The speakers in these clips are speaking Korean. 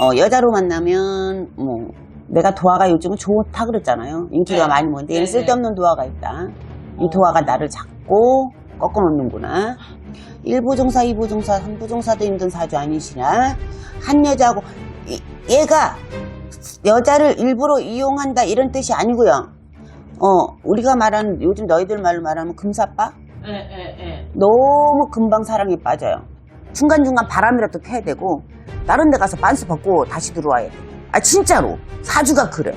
어, 여자로 만나면 뭐 내가 도화가 요즘은 좋다 그랬잖아요. 인기가 네. 많이 얘는 네, 쓸데없는 도화가 있다. 이 어. 도화가 나를 잡고 꺾어놓는구나. 1부 종사, 2부 종사, 3부 종사도 힘든 사주 아니시나? 한 여자하고 이- 얘가 여자를 일부러 이용한다 이런 뜻이 아니고요. 어, 우리가 말하는 요즘 너희들 말로 말하면 금사빠? 예, 예, 예. 너무 금방 사랑에 빠져요. 중간중간 바람이라도 펴야 되고 다른 데 가서 빤스 벗고 다시 들어와야 돼. 아 진짜로 사주가 그래.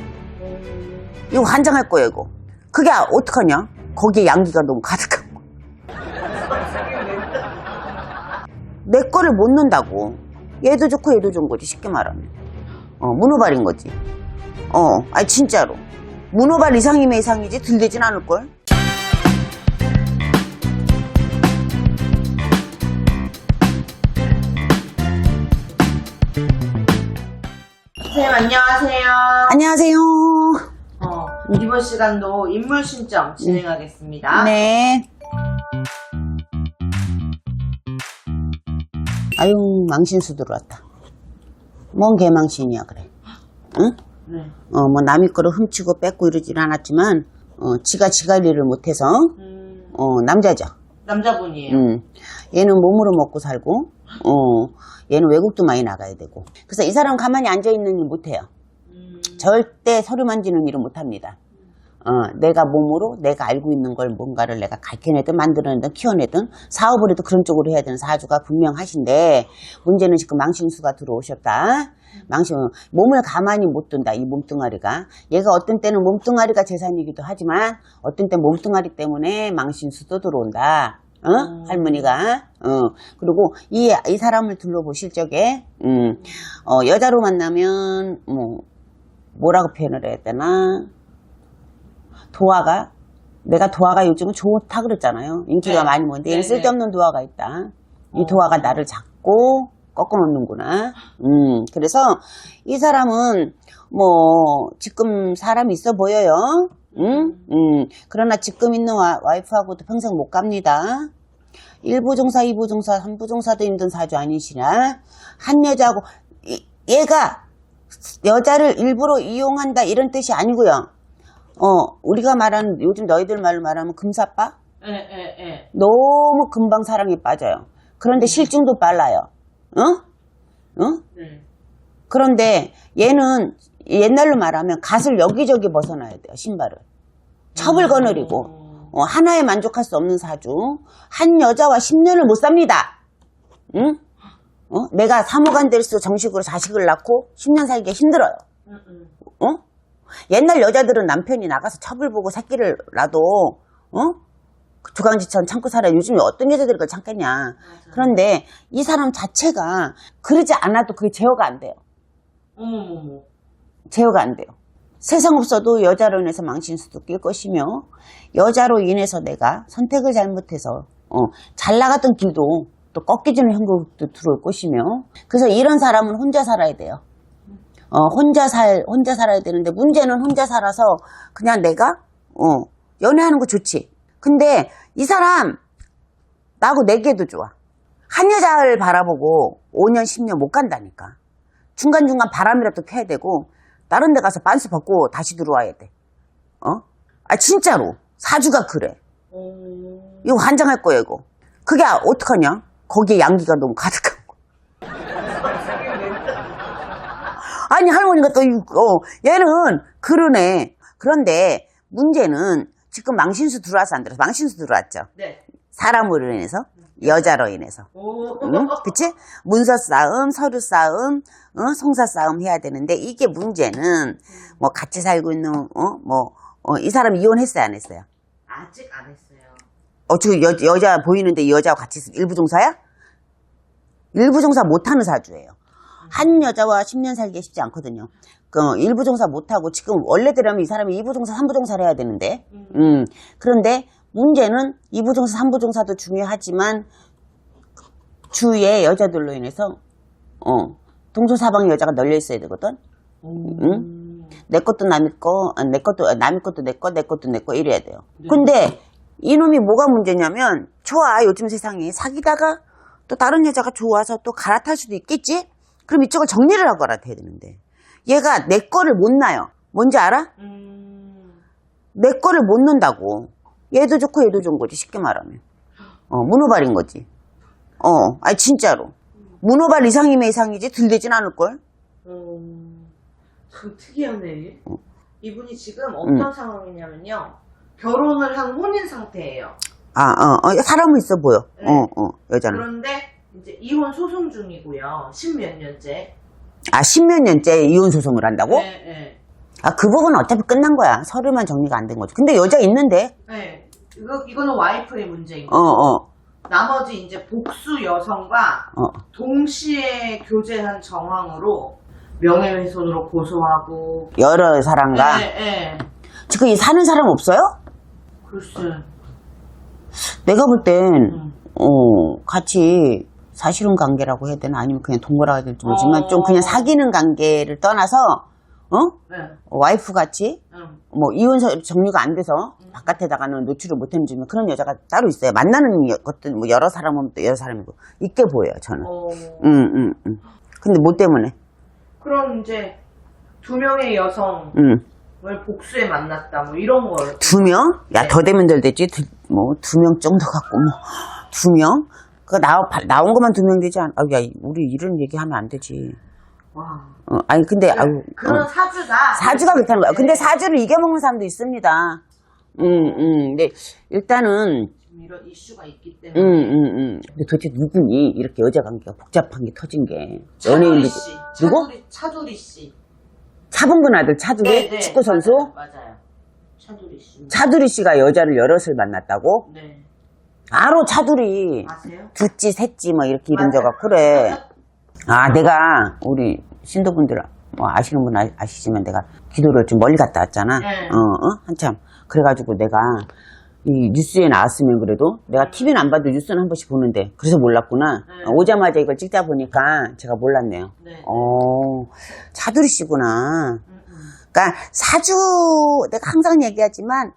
이거 환장할 거예요 이거. 그게 아- 어떡하냐? 거기에 양기가 너무 가득한 거. 내 거를 못 넣는다고. 얘도 좋고 얘도 좋은 거지 쉽게 말하면. 어 문어발인 거지. 어, 아니 진짜로. 문어발 이상이면 이상이지 들리진 않을걸? 선생님 안녕하세요. 안녕하세요. 어, 이번 시간도 인물 신청 진행하겠습니다. 네. 아유, 망신수 들어왔다. 뭔 개망신이야, 그래. 응? 네. 어, 뭐, 남의 거를 훔치고 뺏고 이러진 않았지만, 어, 지가 일을 못해서, 음, 어, 남자죠. 남자분이에요. 음. 얘는 몸으로 먹고 살고, 어, 얘는 외국도 많이 나가야 되고. 그래서 이 사람 가만히 앉아있는 일 못해요. 음, 절대 서류 만지는 일은 못합니다. 어, 내가 몸으로 내가 알고 있는 걸 뭔가를 내가 가르쳐내든 만들어내든 키워내든 사업을 해도 그런 쪽으로 해야 되는 사주가 분명하신데 문제는 지금 망신수가 들어오셨다. 망신 몸을 가만히 못 둔다 이 몸뚱아리가 얘가 어떤 때는 몸뚱아리가 재산이기도 하지만 어떤 때 몸뚱아리 때문에 망신수도 들어온다. 어? 음. 할머니가 어 그리고 이 이 사람을 둘러보실 적에 음, 어, 여자로 만나면 뭐 뭐라고 표현을 해야 되나? 도화가 내가 도화가 요즘은 좋다 그랬잖아요. 인기가 네. 많이 많은데 얘는 네, 쓸데없는 도화가 있다. 이 어. 도화가 나를 잡고 꺾어놓는구나. 음, 그래서 이 사람은 뭐 지금 사람이 있어 보여요. 음, 음. 그러나 지금 있는 와, 와이프하고도 평생 못 갑니다. 1부 종사, 2부 종사, 3부 종사도 힘든 사주 아니시나? 한 여자하고 이- 얘가 여자를 일부러 이용한다 이런 뜻이 아니고요. 어, 우리가 말하는 요즘 너희들 말로 말하면 금사빠? 예, 예, 예. 너무 금방 사랑에 빠져요. 그런데 실증도 빨라요. 어? 어? 네. 그런데 얘는 옛날로 말하면 갓을 여기저기 벗어나야 돼요, 신발을. 첩을 거느리고, 음, 어, 하나에 만족할 수 없는 사주. 한 여자와 10년을 못 삽니다. 응? 어? 내가 사무관 될수 정식으로 자식을 낳고 10년 살기가 힘들어요. 어? 옛날 여자들은 남편이 나가서 첩을 보고 새끼를 낳아도, 어? 그 주강지천 참고 살아. 요즘에 어떤 여자들이 그걸 참겠냐. 그런데 이 사람 자체가 그러지 않아도 그게 제어가 안 돼요. 어머머머. 제어가 안 돼요. 세상 없어도 여자로 인해서 망신수도 낄 것이며 여자로 인해서 내가 선택을 잘못해서 어, 잘 나갔던 길도 또 꺾이지는 형국도 들어올 것이며 그래서 이런 사람은 혼자 살아야 돼요. 어, 혼자 살 혼자 살아야 되는데 문제는 혼자 살아서 그냥 내가 어, 연애하는 거 좋지. 근데 이 사람 나하고 내게도 좋아. 한 여자를 바라보고 5년 10년 못 간다니까. 중간중간 바람이라도 펴야 되고 다른 데 가서 빤스 벗고 다시 들어와야 돼. 어? 아 진짜로 사주가 그래. 어, 이거 환장할 거예요 이거. 그게 아- 어떡하냐? 거기에 양기가 너무 가득한 거. 아니 할머니가 또 이거 얘는 그러네. 그런데 문제는 지금 망신수 들어와서 안 들어서 망신수 들어왔죠. 네. 사람으로 인해서 여자로 인해서. 오, 응? 그치? 문서 싸움, 서류 싸움, 어? 송사 싸움 해야 되는데, 이게 문제는, 뭐, 같이 살고 있는, 어? 뭐, 어, 이 사람 이혼했어요, 안 했어요? 아직 안 했어요. 어, 지금 여, 여자 보이는데 이 여자와 같이 있- 일부 종사야? 일부 종사 못하는 사주예요. 한 여자와 10년 살기 쉽지 않거든요. 그, 일부 종사 못하고, 지금 원래대로면 이 사람이 이부종사, 삼부종사를 해야 되는데, 음. 음, 그런데 문제는 이부종사, 삼부종사도 중요하지만 주위에 여자들로 인해서 어, 동서사방에 여자가 널려 있어야 되거든. 음. 내 것도 남의 거, 아, 내 것도 아, 남의 것도 내 거, 내 것도 내 거 이래야 돼요. 네. 근데 이놈이 뭐가 문제냐면 좋아 요즘 세상에 사귀다가 또 다른 여자가 좋아서 또 갈아탈 수도 있겠지. 그럼 이쪽을 정리를 하고 알아야 되는데 얘가 내 거를 못 놔요. 뭔지 알아? 음. 내 거를 못 넣는다고. 얘도 좋고 얘도 좋은 거지 쉽게 말하면. 어 문어발인 거지. 어 아니 진짜로. 문어발 이상이면 이상이지 들리진 않을걸? 어. 참 특이하네. 어. 이분이 지금 어떤 음. 상황이냐면요. 결혼을 한 혼인 상태예요. 아, 어, 어, 사람은 있어 보여. 네. 어, 어, 여자는. 그런데 이제 이혼 소송 중이고요. 십몇 년째. 아, 십몇 년째 이혼 소송을 한다고? 네, 네. 아, 그 부분은 어차피 끝난 거야. 서류만 정리가 안 된 거지. 근데 여자 있는데? 네. 이거, 이거는 와이프의 문제인 어, 거. 어, 나머지 이제 복수 여성과 어. 동시에 교제한 정황으로 명예훼손으로 고소하고. 여러 사람과. 네, 네. 지금 이 사는 사람 없어요? 글쎄. 내가 볼 땐, 음. 어, 같이 사실혼 관계라고 해야 되나? 아니면 그냥 동거라고 해야 될지 모르지만 어. 좀 그냥 사귀는 관계를 떠나서, 어? 네. 와이프 같이, 응. 뭐, 이혼 서- 정리가 안 돼서 바깥에다가는 노출을 못 해주면 그런 여자가 따로 있어요. 만나는 여- 것들, 뭐, 여러 사람은 또 여러 사람이고. 있게 보여요, 저는. 어. 응, 응, 응. 근데 뭐 때문에? 그럼 이제 두 명의 여성을 응. 복수에 만났다 뭐 이런 거. 두 명? 야, 네. 더 되면 덜 되지. 두, 뭐, 두 명 정도 갖고, 뭐, 두 명? 그, 나, 나온 것만 두 명 되지 않, 아, 야, 우리 이런 얘기 하면 안 되지. 와. 어, 아니, 근데, 아유, 그런 어. 사주가 사주가 그렇다는 거야. 근데 네. 사주를 이겨먹는 사람도 있습니다. 응, 응. 근데, 일단은, 이런 이슈가 있기 응, 때문에. 응, 응. 근데 도대체 누구니? 이렇게 여자 관계가 복잡한 게 터진 게. 차두리 연예인 누구? 씨. 누구? 차두리, 차두리 씨. 차범근 아들 차두리? 네, 네, 축구 선수? 맞아요. 맞아요. 차두리 씨. 차두리 씨가 여자를 여럿을 만났다고? 네. 바로 차두리. 아세요? 두찌, 셋찌, 뭐, 이렇게 이름 맞아요. 적어. 그래. 아, 내가, 우리, 신도분들, 뭐, 아시는 분 아, 시지만 내가 기도를 좀 멀리 갔다 왔잖아. 네. 어, 어? 한참. 그래가지고 내가, 이 뉴스에 나왔으면 그래도, 내가 TV는 안 봐도 뉴스는 한 번씩 보는데, 그래서 몰랐구나. 네. 어, 오자마자 이걸 찍다 보니까 제가 몰랐네요. 네. 어, 차두리 씨구나. 음, 음. 그러니까 사주 내가 항상 얘기하지만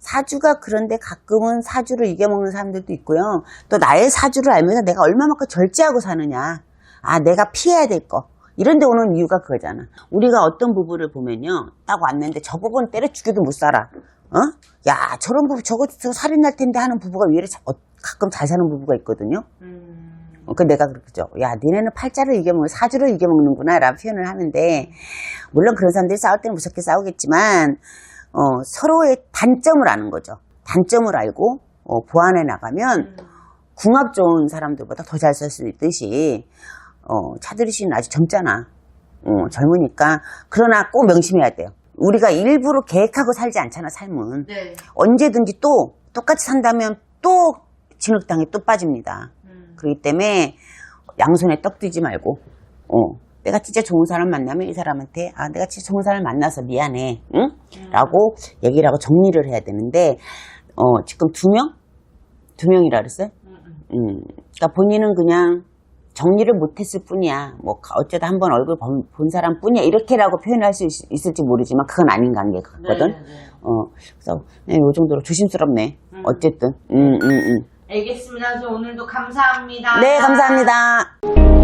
사주가 그런데 가끔은 사주를 이겨먹는 사람들도 있고요. 또 나의 사주를 알면서 내가 얼마만큼 절제하고 사느냐. 아 내가 피해야 될 거. 이런 데 오는 이유가 그거잖아. 우리가 어떤 부부를 보면요. 딱 왔는데 저 부부는 때려 죽여도 못 살아. 어? 야 저런 부부 저거 저 살인 날 텐데 하는 부부가 왜 이래 자- 어, 가끔 잘 사는 부부가 있거든요. 음. 어, 그 내가 그렇죠. 야, 니네는 팔자를 이겨먹는, 사주를 이겨먹는구나, 라는 표현을 하는데, 물론 그런 사람들이 싸울 때는 무섭게 싸우겠지만, 어, 서로의 단점을 아는 거죠. 단점을 알고, 어, 보완해 나가면, 음. 궁합 좋은 사람들보다 더잘살수 있듯이, 어, 차들이 씨는 아직 젊잖아. 어, 젊으니까. 그러나 꼭 명심해야 돼요. 우리가 일부러 계획하고 살지 않잖아, 삶은. 네. 언제든지 또, 똑같이 산다면 또, 진흙탕에 또 빠집니다. 음. 그렇기 때문에 양손에 떡 쥐지 말고 어 내가 진짜 좋은 사람 만나면 이 사람한테 아 내가 진짜 좋은 사람 만나서 미안해 응? 음. 라고 얘기를 하고 정리를 해야 되는데 어 지금 두 명? 두 명이라 그랬어요? 음, 음. 음 그러니까 본인은 그냥 정리를 못했을 뿐이야 뭐 어쩌다 한 번 얼굴 본, 본 사람 뿐이야 이렇게라고 표현할 수 있, 을지 모르지만 그건 아닌 관계 같거든 네, 네, 네. 어 그래서 네, 요 정도로 조심스럽네 음. 어쨌든 음, 음, 음. 알겠습니다. 오늘도 감사합니다. 네 감사합니다